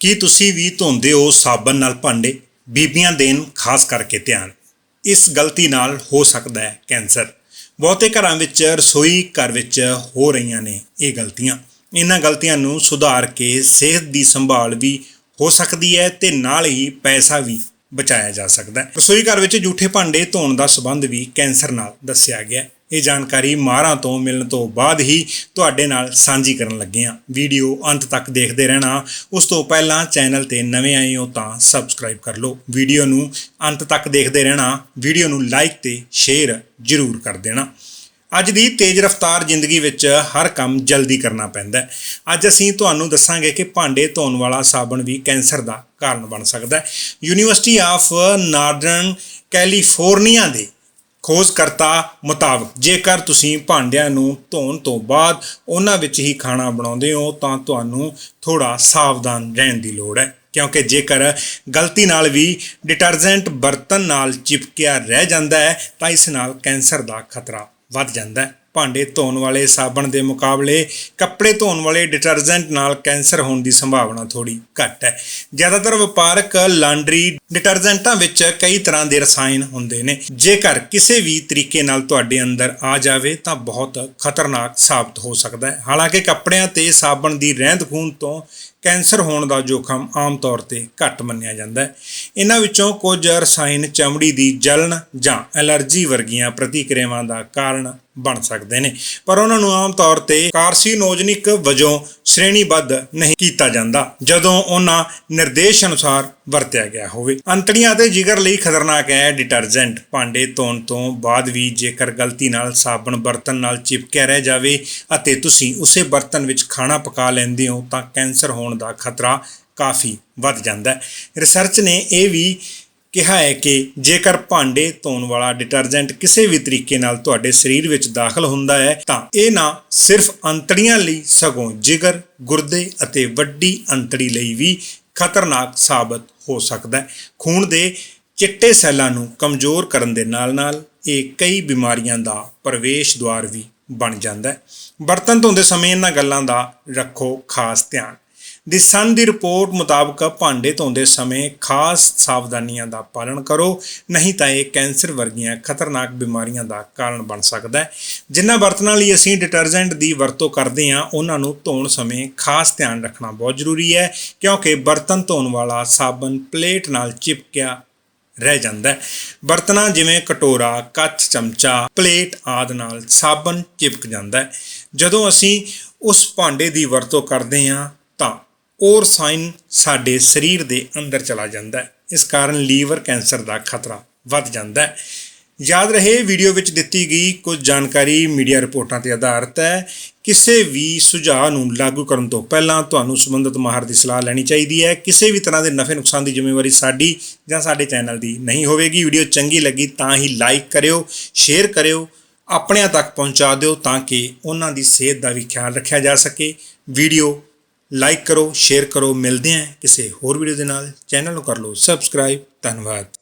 ਕੀ ਤੁਸੀਂ ਵੀ ਧੋਂਦੇ ਹੋ ਸਾਬਣ ਨਾਲ ਭਾਂਡੇ? ਬੀਬੀਆਂ ਦੇਣ ਖਾਸ ਕਰਕੇ ਧਿਆਨ। ਇਸ ਗਲਤੀ ਨਾਲ ਹੋ ਸਕਦਾ ਹੈ ਕੈਂਸਰ। ਬਹੁਤੇ ਘਰਾਂ ਵਿੱਚ ਰਸੋਈ ਘਰ ਵਿੱਚ ਹੋ ਰਹੀਆਂ ਨੇ ਇਹ ਗਲਤੀਆਂ। ਇਹਨਾਂ ਗਲਤੀਆਂ ਨੂੰ ਸੁਧਾਰ ਕੇ ਸਿਹਤ ਦੀ ਸੰਭਾਲ ਵੀ ਹੋ ਸਕਦੀ ਹੈ ਤੇ ਨਾਲ ਹੀ ਪੈਸਾ ਵੀ ਬਚਾਇਆ ਜਾ ਸਕਦਾ ਹੈ। ਰਸੋਈ ਘਰ ਵਿੱਚ ਜੂਠੇ ਭਾਂਡੇ ਧੋਣ ਦਾ ਸਬੰਧ ਵੀ ਕੈਂਸਰ ਨਾਲ ਦੱਸਿਆ ਗਿਆ ਹੈ। ਇਹ ਜਾਣਕਾਰੀ ਮਾਹਰਾਂ ਤੋਂ ਮਿਲਣ ਤੋਂ ਬਾਅਦ ਹੀ ਤੁਹਾਡੇ ਨਾਲ ਸਾਂਝੀ ਕਰਨ ਲੱਗੇ ਹਾਂ। ਵੀਡੀਓ ਅੰਤ ਤੱਕ ਦੇਖਦੇ ਰਹਿਣਾ। ਉਸ ਤੋਂ ਪਹਿਲਾਂ ਚੈਨਲ ਤੇ ਨਵੇਂ ਆਏ ਹੋ ਤਾਂ ਸਬਸਕ੍ਰਾਈਬ ਕਰ ਲਓ। ਵੀਡੀਓ ਨੂੰ ਅੰਤ ਤੱਕ ਦੇਖਦੇ ਰਹਿਣਾ। ਵੀਡੀਓ ਨੂੰ ਲਾਈਕ ਤੇ ਸ਼ੇਅਰ ਜ਼ਰੂਰ ਕਰ ਦੇਣਾ। ਅੱਜ ਦੀ ਤੇਜ਼ ਰਫ਼ਤਾਰ ਜ਼ਿੰਦਗੀ ਵਿੱਚ ਹਰ ਕੰਮ ਜਲਦੀ ਕਰਨਾ ਪੈਂਦਾ ਹੈ। ਅੱਜ ਅਸੀਂ ਤੁਹਾਨੂੰ ਦੱਸਾਂਗੇ ਕਿ ਭਾਂਡੇ ਧੋਣ ਵਾਲਾ ਸਾਬਣ ਵੀ ਕੈਂਸਰ ਦਾ ਕਾਰਨ ਬਣ ਸਕਦਾ ਹੈ। ਯੂਨੀਵਰਸਿਟੀ ਆਫ ਨਾਰਦਰਨ ਕੈਲੀਫੋਰਨੀਆ ਦੇ ਖੋਜਕਰਤਾ ਮੁਤਾਬਕ, ਜੇਕਰ ਤੁਸੀਂ ਭਾਂਡਿਆਂ ਨੂੰ ਧੋਣ ਤੋਂ ਬਾਅਦ ਉਹਨਾਂ ਵਿੱਚ ਹੀ ਖਾਣਾ ਬਣਾਉਂਦੇ ਹੋ, ਤਾਂ ਤੁਹਾਨੂੰ ਥੋੜਾ ਸਾਵਧਾਨ ਰਹਿਣ ਦੀ ਲੋੜ ਹੈ। ਕਿਉਂਕਿ ਜੇਕਰ ਗਲਤੀ ਨਾਲ ਵੀ ਡਿਟਰਜੈਂਟ ਬਰਤਨ ਨਾਲ ਚਿਪਕਿਆ ਰਹਿ ਜਾਂਦਾ ਹੈ, ਤਾਂ ਇਸ ਨਾਲ ਕੈਂਸਰ ਦਾ ਖਤਰਾ ਵੱਧ ਜਾਂਦਾ ਹੈ। ਭਾਂਡੇ ਧੋਣ ਵਾਲੇ, ਸਾਬਣ ਦੇ ਮੁਕਾਬਲੇ ਕੱਪੜੇ ਧੋਣ ਵਾਲੇ ਡਿਟਰਜੈਂਟ ਨਾਲ ਕੈਂਸਰ ਹੋਣ ਦੀ ਸੰਭਾਵਨਾ ਥੋੜੀ ਘੱਟ ਹੈ। ਜ਼ਿਆਦਾਤਰ ਵਪਾਰਕ ਲਾਂਡਰੀ ਡਿਟਰਜੈਂਟਾਂ ਵਿੱਚ ਕਈ ਤਰ੍ਹਾਂ ਦੇ ਰਸਾਇਣ ਹੁੰਦੇ ਨੇ। ਜੇਕਰ ਕਿਸੇ ਵੀ ਤਰੀਕੇ ਨਾਲ ਤੁਹਾਡੇ ਅੰਦਰ ਆ ਜਾਵੇ, ਤਾਂ ਬਹੁਤ ਖਤਰਨਾਕ ਸਾਬਤ ਹੋ ਸਕਦਾ ਹੈ। ਹਾਲਾਂਕਿ ਕੱਪੜਿਆਂ ਤੇ ਸਾਬਣ ਦੀ ਰਹਿੰਦ ਖੂੰਹਦ ਤੋਂ ਕੈਂਸਰ ਹੋਣ ਦਾ ਜੋਖਮ ਆਮ ਤੌਰ ਤੇ ਘੱਟ ਮੰਨਿਆ ਜਾਂਦਾ ਹੈ। ਇਹਨਾਂ ਵਿੱਚੋਂ ਕੁਝ ਰਸਾਇਣ ਚਮੜੀ ਦੀ ਜਲਣ ਜਾਂ ਐਲਰਜੀ ਵਰਗੀਆਂ ਪ੍ਰਤੀਕਿਰਿਆਵਾਂ ਦਾ ਕਾਰਨ ਬਣ ਸਕਦੇ ਨੇ। ਪਰ ਉਹਨਾਂ ਨੂੰ ਆਮ ਤੌਰ ਤੇ ਕਾਰਸੀਨੋਜਨਿਕ ਵਜੋਂ ਸ਼੍ਰੇਣੀਬੱਧ ਨਹੀਂ ਕੀਤਾ ਜਾਂਦਾ, ਜਦੋਂ ਉਹਨਾਂ ਨਿਰਦੇਸ਼ ਅਨੁਸਾਰ ਵਰਤਿਆ ਗਿਆ ਹੋਵੇ। ਅੰਤੜੀਆਂ ਅਤੇ ਜਿਗਰ ਲਈ ਖਤਰਨਾਕ ਹੈ ਡਿਟਰਜੈਂਟ। ਭਾਂਡੇ ਧੋਣ ਤੋਂ ਬਾਅਦ ਵੀ ਜੇਕਰ ਗਲਤੀ ਨਾਲ ਸਾਬਣ ਬਰਤਨ ਨਾਲ ਚਿਪਕਿਆ ਰਹਿ ਜਾਵੇ ਅਤੇ ਤੁਸੀਂ ਉਸੇ ਬਰਤਨ ਵਿੱਚ ਖਾਣਾ ਪਕਾ ਲੈਂਦੇ ਹੋ ਤਾਂ ਕੈਂਸਰ ਹੋਣ ਦਾ ਖਤਰਾ ਕਾਫੀ ਵੱਧ ਜਾਂਦਾ ਹੈ। ਰਿਸਰਚ ਨੇ ਇਹ ਵੀ ਕਿਹਾ ਹੈ ਕਿ ਜੇਕਰ ਭਾਂਡੇ ਧੋਣ ਵਾਲਾ ਡਿਟਰਜੈਂਟ ਕਿਸੇ ਵੀ ਤਰੀਕੇ ਨਾਲ ਤੁਹਾਡੇ ਸਰੀਰ ਵਿੱਚ ਦਾਖਲ ਹੁੰਦਾ ਹੈ, ਤਾਂ ਇਹ ਨਾ ਸਿਰਫ ਅੰਤੜੀਆਂ ਲਈ ਸਗੋਂ ਜਿਗਰ, ਗੁਰਦੇ ਅਤੇ ਵੱਡੀ ਅੰਤੜੀ ਲਈ ਵੀ ਖਤਰਨਾਕ ਸਾਬਤ ਹੋ ਸਕਦਾ ਹੈ। ਖੂਨ ਦੇ ਚਿੱਟੇ ਸੈੱਲਾਂ ਨੂੰ ਕਮਜ਼ੋਰ ਕਰਨ ਦੇ ਨਾਲ-ਨਾਲ ਇਹ ਕਈ ਬਿਮਾਰੀਆਂ ਦਾ ਪ੍ਰਵੇਸ਼ ਦੁਆਰ ਵੀ ਬਣ ਜਾਂਦਾ ਹੈ। ਬਰਤਨ ਧੋਂਦੇ ਸਮੇਂ ਇਹਨਾਂ ਗੱਲਾਂ ਦਾ ਰੱਖੋ ਖਾਸ ਧਿਆਨ। ਦੀ ਸਨ ਦੀ ਰਿਪੋਰਟ ਮੁਤਾਬਕ ਭਾਂਡੇ ਧੋਂਦੇ ਸਮੇਂ ਖਾਸ ਸਾਵਧਾਨੀਆਂ ਦਾ ਪਾਲਣ ਕਰੋ, ਨਹੀਂ ਤਾਂ ਇਹ ਕੈਂਸਰ ਵਰਗੀਆਂ ਖਤਰਨਾਕ ਬਿਮਾਰੀਆਂ ਦਾ ਕਾਰਨ ਬਣ ਸਕਦਾ ਹੈ। ਜਿਨ੍ਹਾਂ ਬਰਤਨਾਂ ਲਈ ਅਸੀਂ ਡਿਟਰਜੈਂਟ ਦੀ ਵਰਤੋਂ ਕਰਦੇ ਹਾਂ, ਉਹਨਾਂ ਨੂੰ ਧੋਣ ਸਮੇਂ ਖਾਸ ਧਿਆਨ ਰੱਖਣਾ ਬਹੁਤ ਜ਼ਰੂਰੀ ਹੈ, ਕਿਉਂਕਿ ਬਰਤਨ ਧੋਣ ਵਾਲਾ ਸਾਬਣ ਪਲੇਟ ਨਾਲ ਚਿਪਕਿਆ ਰਹਿ ਜਾਂਦਾ ਹੈ। ਬਰਤਨਾਂ ਜਿਵੇਂ ਕਟੋਰਾ, ਕੱਚ ਚਮਚਾ, ਪਲੇਟ ਆਦਿ ਨਾਲ ਸਾਬਣ ਚਿਪਕ ਜਾਂਦਾ ਹੈ। ਜਦੋਂ ਅਸੀਂ ਉਸ ਭਾਂਡੇ ਦੀ ਵਰਤੋਂ ਕਰਦੇ ਹਾਂ ਤਾਂ ਔਰ ਸਾਈਨ ਸਾਡੇ ਸਰੀਰ ਦੇ ਅੰਦਰ ਚਲਾ ਜਾਂਦਾ ਹੈ। ਇਸ ਕਾਰਨ ਲੀਵਰ ਕੈਂਸਰ ਦਾ ਖਤਰਾ ਵੱਧ ਜਾਂਦਾ ਹੈ। ਯਾਦ ਰਹੇ, ਵੀਡੀਓ ਵਿੱਚ ਦਿੱਤੀ ਗਈ ਕੁਝ ਜਾਣਕਾਰੀ ਮੀਡੀਆ ਰਿਪੋਰਟਾਂ ਤੇ ਆਧਾਰਿਤ ਹੈ। ਕਿਸੇ ਵੀ ਸੁਝਾਅ ਨੂੰ ਲਾਗੂ ਕਰਨ ਤੋਂ ਪਹਿਲਾਂ ਤੁਹਾਨੂੰ ਸੰਬੰਧਿਤ ਮਾਹਰ ਦੀ ਸਲਾਹ ਲੈਣੀ ਚਾਹੀਦੀ ਹੈ। ਕਿਸੇ ਵੀ ਤਰ੍ਹਾਂ ਦੇ ਨਫੇ ਨੁਕਸਾਨ ਦੀ ਜ਼ਿੰਮੇਵਾਰੀ ਸਾਡੀ ਜਾਂ ਸਾਡੇ ਚੈਨਲ ਦੀ ਨਹੀਂ ਹੋਵੇਗੀ। ਵੀਡੀਓ ਚੰਗੀ ਲੱਗੀ ਤਾਂ ਹੀ ਲਾਈਕ ਕਰਿਓ, ਸ਼ੇਅਰ ਕਰਿਓ, ਆਪਣਿਆਂ ਤੱਕ ਪਹੁੰਚਾ ਦਿਓ ਤਾਂ ਕਿ ਉਹਨਾਂ ਦੀ ਸਿਹਤ ਦਾ ਵੀ ਖਿਆਲ ਰੱਖਿਆ ਜਾ ਸਕੇ। ਵੀਡੀਓ ਲਾਈਕ ਕਰੋ, ਸ਼ੇਅਰ ਕਰੋ, ਮਿਲਦੇ ਹਾਂ ਕਿਸੇ ਹੋਰ ਵੀਡੀਓ ਦੇ ਨਾਲ। ਚੈਨਲ ਨੂੰ ਕਰ ਲਓ ਸਬਸਕ੍ਰਾਈਬ ਧੰਨਵਾਦ।